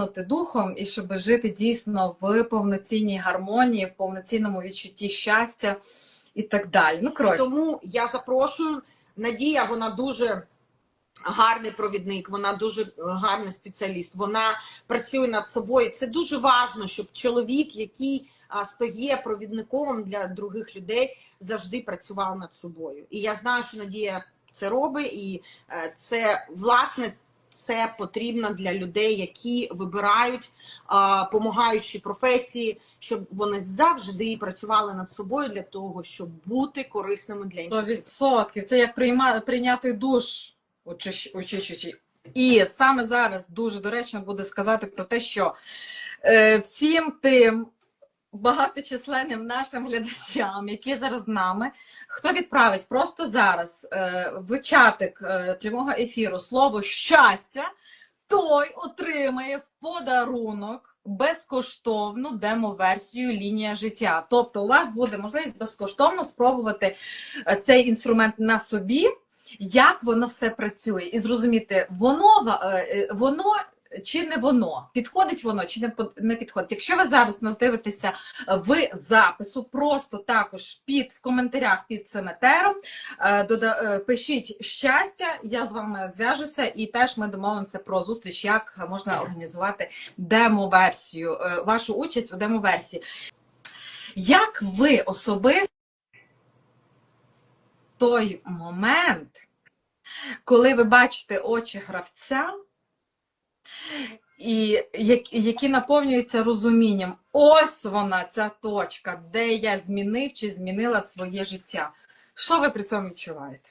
паданути духом і щоб жити дійсно в повноцінній гармонії, в повноцінному відчутті щастя і так далі. Ну, коротше. Тому я запрошую. Надія, вона дуже гарний провідник, вона дуже гарний спеціаліст. Вона працює над собою. Це дуже важливо, щоб чоловік, який стає провідником для других людей, завжди працював над собою. І я знаю, що Надія це робить, і е, це власне. Це потрібно для людей, які вибирають помагаючі професії, щоб вони завжди працювали над собою для того, щоб бути корисними для інших. людей. 100%. Це як прийма, прийняти душ очищ- очищуючий. І саме зараз дуже доречно буде сказати про те, що е, всім тим багаточисленним нашим глядачам, які зараз з нами, хто відправить просто зараз е, в чатик е, прямого ефіру слово щастя, той отримає в подарунок безкоштовну демо-версію лінія життя. Тобто, у вас буде можливість безкоштовно спробувати е, цей інструмент на собі, як воно все працює, і зрозуміти, воно воно. Чи не воно підходить воно, чи не не підходить? Якщо ви зараз нас дивитеся в запису, просто також під в коментарях під цим е, е, пишіть щастя, я з вами зв'яжуся, і теж ми домовимося про зустріч, як можна організувати демо-версію, е, вашу участь у демо-версії. Як ви особисто той момент, коли ви бачите очі гравця, і які, наповнюються розумінням, ось вона, ця точка, де я змінив чи змінила своє життя. Що ви при цьому відчуваєте?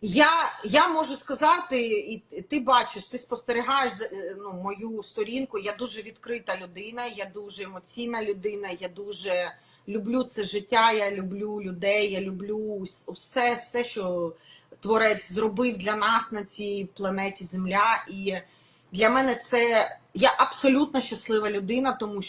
Я, я можу сказати, і ти бачиш, ти спостерігаєш е, ну, мою сторінку. Я дуже відкрита людина, я дуже емоційна людина, я дуже люблю це життя, я люблю людей, я люблю усе, все, що творець зробив для нас на цій планеті Земля. І для мене це я абсолютно щаслива людина, тому що.